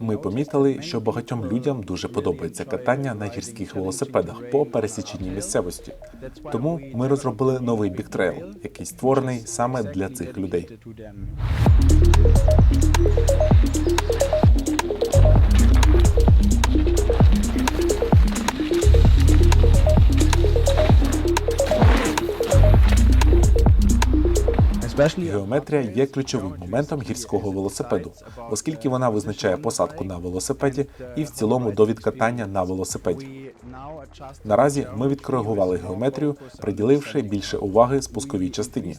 Ми помітили, що багатьом людям дуже подобається катання на гірських велосипедах по пересіченні місцевості. Тому ми розробили новий біктрейл, який створений саме для цих людей. Геометрія є ключовим моментом гірського велосипеду, оскільки вона визначає посадку на велосипеді і в цілому довід катання на велосипеді. Наразі ми відкоригували геометрію, приділивши більше уваги спусковій частині.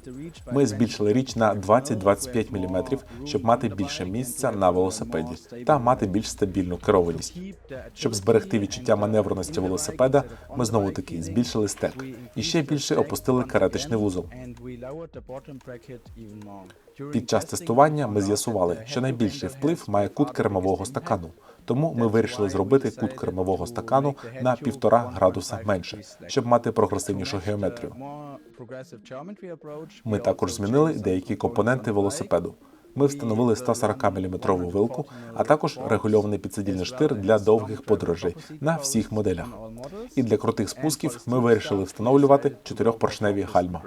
Ми збільшили річ на 20-25 мм, щоб мати більше місця на велосипеді та мати більш стабільну керованість. Щоб зберегти відчуття маневреності велосипеда, ми знову таки збільшили стек і ще більше опустили каретичний вузол. Під час тестування ми з'ясували, що найбільший вплив має кут кермового стакану. Тому ми вирішили зробити кут кермового стакану на півтора градуса менше, щоб мати прогресивнішу геометрію. Ми також змінили деякі компоненти велосипеду. Ми встановили 140-мм вилку, а також регульований підсидільний штир для довгих подорожей на всіх моделях. І для крутих спусків ми вирішили встановлювати чотирьохпоршневі гальма.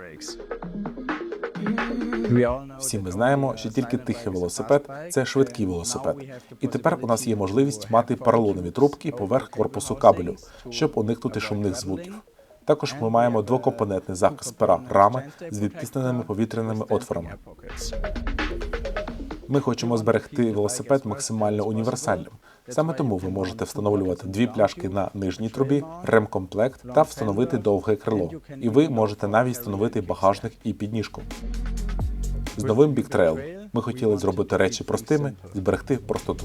Всі ми знаємо, що тільки тихий велосипед це швидкий велосипед. І тепер у нас є можливість мати поролонові трубки поверх корпусу кабелю, щоб уникнути шумних звуків. Також ми маємо двокомпонентний захист пера рами з відтисненими повітряними отворами. Ми хочемо зберегти велосипед максимально універсальним. Саме тому ви можете встановлювати дві пляшки на нижній трубі, ремкомплект та встановити довге крило. І ви можете навіть встановити багажник і підніжку. З новим Big Trail ми хотіли зробити речі простими, зберегти простоту.